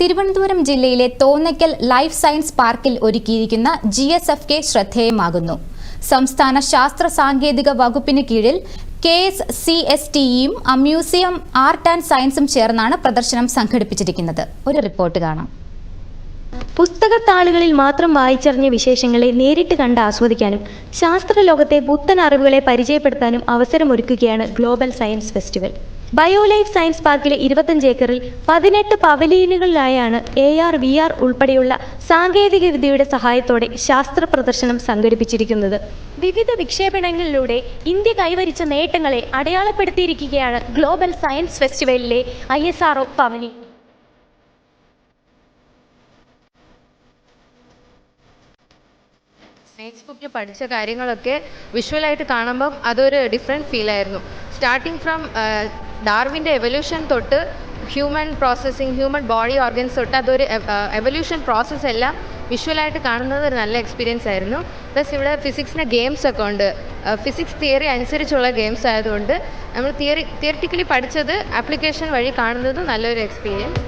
തിരുവനന്തപുരം ജില്ലയിലെ Thonnakkal life science പാർക്കിൽ ഒരുക്കിയിരിക്കുന്ന ജി എസ് എഫ് കെ ശ്രദ്ധേയമാകുന്നു. സംസ്ഥാന ശാസ്ത്ര സാങ്കേതിക വകുപ്പിന് കീഴിൽ കെ എസ് സി എസ് ടിയും മ്യൂസിയം ആർട്ട് ആൻഡ് സയൻസും ചേർന്നാണ് പ്രദർശനം സംഘടിപ്പിച്ചിരിക്കുന്നത്. ഒരു റിപ്പോർട്ട് കാണാം. പുസ്തകത്താളുകളിൽ മാത്രം വായിച്ചറിഞ്ഞ വിശേഷങ്ങളെ നേരിട്ട് കണ്ട് ആസ്വദിക്കാനും ശാസ്ത്രലോകത്തെ പുത്തൻ അറിവുകളെ പരിചയപ്പെടുത്താനും അവസരമൊരുക്കുകയാണ് global science festival. Biolife science പാർക്കിലെ ഇരുപത്തഞ്ച് ഏക്കറിൽ പതിനെട്ട് പവലിയനുകളിലായാണ് എ ആർ വി ആർ ഉൾപ്പെടെയുള്ള സാങ്കേതിക വിദ്യയുടെ സഹായത്തോടെ ശാസ്ത്ര പ്രദർശനം സംഘടിപ്പിച്ചിരിക്കുന്നത്. വിവിധ വിക്ഷേപണങ്ങളിലൂടെ ഇന്ത്യ കൈവരിച്ച നേട്ടങ്ങളെ അടയാളപ്പെടുത്തിയിരിക്കുകയാണ് ഗ്ലോബൽ സയൻസ് ഫെസ്റ്റിവലിലെ ഐ എസ് ആർ പവനി സയൻസ് ബുക്കിൽ പഠിച്ച കാര്യങ്ങളൊക്കെ വിഷ്വലായിട്ട് കാണുമ്പം അതൊരു ഡിഫറെന്റ് ഫീലായിരുന്നു സ്റ്റാർട്ടിങ് ഫ്രം ഡാർവിന്റെ എവല്യൂഷൻ തൊട്ട് human processing human body organs തൊട്ട് അതൊരു എവല്യൂഷൻ പ്രോസസ്സ് എല്ലാം വിഷ്വലായിട്ട് കാണുന്നത് ഒരു നല്ല എക്സ്പീരിയൻസ് ആയിരുന്നു. പ്ലസ് ഇവിടെ ഫിസിക്സിന്റെ ഗെയിംസ് ഒക്കെ ഉണ്ട്. ഫിസിക്സ് തിയറി അനുസരിച്ചുള്ള ഗെയിംസ് ആയതുകൊണ്ട് നമ്മൾ തിയറി തിയറിറ്റിക്കലി പഠിച്ചത് ആപ്ലിക്കേഷൻ വഴി കാണുന്നത് നല്ലൊരു എക്സ്പീരിയൻസ്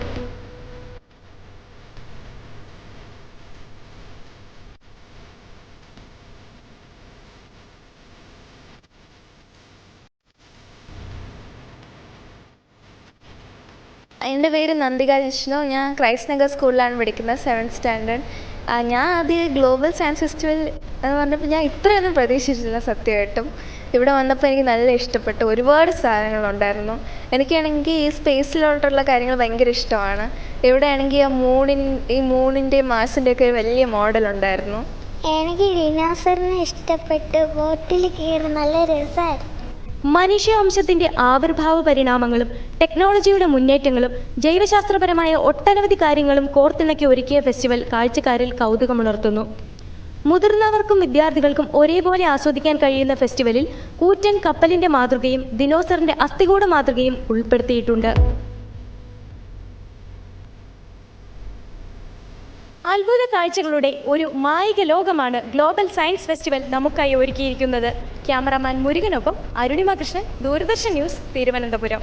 എന്റെ പേര് നന്ദിക ജിഷ്ണു. ഞാൻ ക്രൈസ്റ്റ് നഗർ സ്കൂളിലാണ് പഠിക്കുന്നത് സെവൻത് സ്റ്റാൻഡേർഡ് ഞാൻ ആദ്യം ഗ്ലോബൽ സയൻസ് ഫെസ്റ്റിവൽ എന്ന് പറഞ്ഞപ്പോൾ ഞാൻ ഇത്രയൊന്നും പ്രതീക്ഷിച്ചില്ല സത്യമായിട്ടും. ഇവിടെ വന്നപ്പോൾ എനിക്ക് നല്ല ഇഷ്ടപ്പെട്ടു. ഒരുപാട് സാധനങ്ങളുണ്ടായിരുന്നു. എനിക്കാണെങ്കിൽ ഈ സ്പേസിലോട്ടുള്ള കാര്യങ്ങൾ ഭയങ്കര ഇഷ്ടമാണ്. ഇവിടെയാണെങ്കിൽ ആ മൂണിൻ ഈ മൂണിന്റെയും ഒരു വലിയ മോഡൽ ഉണ്ടായിരുന്നു. എനിക്ക് ഡിനോസറിനെ ഇഷ്ടപ്പെട്ടു. ബോട്ടിൽ കയറി നല്ല രസമായിരുന്നു മനുഷ്യവംശത്തിന്റെ ആവിർഭാവ പരിണാമങ്ങളും ടെക്നോളജിയുടെ മുന്നേറ്റങ്ങളും ജൈവശാസ്ത്രപരമായ ഒട്ടനവധി കാര്യങ്ങളും കോർത്തിണക്കി ഒരുക്കിയ ഫെസ്റ്റിവൽ കാഴ്ചക്കാരിൽ കൗതുകമുണർത്തുന്നു. മുതിർന്നവർക്കും വിദ്യാർത്ഥികൾക്കും ഒരേപോലെ ആസ്വദിക്കാൻ കഴിയുന്ന ഫെസ്റ്റിവലിൽ കൂറ്റൻ കപ്പലിന്റെ മാതൃകയും ദിനോസറിന്റെ അസ്ഥികൂട മാതൃകയും ഉൾപ്പെടുത്തിയിട്ടുണ്ട്. അത്ഭുത കാഴ്ചകളുടെ ഒരു മായിക ലോകമാണ് ഗ്ലോബൽ സയൻസ് ഫെസ്റ്റിവൽ നമുക്കായി ഒരുക്കിയിരിക്കുന്നത്. ക്യാമറാമാൻ മുരുകനൊപ്പം അരുണിമ കൃഷ്ണൻ ദൂരദർശൻ ന്യൂസ് തിരുവനന്തപുരം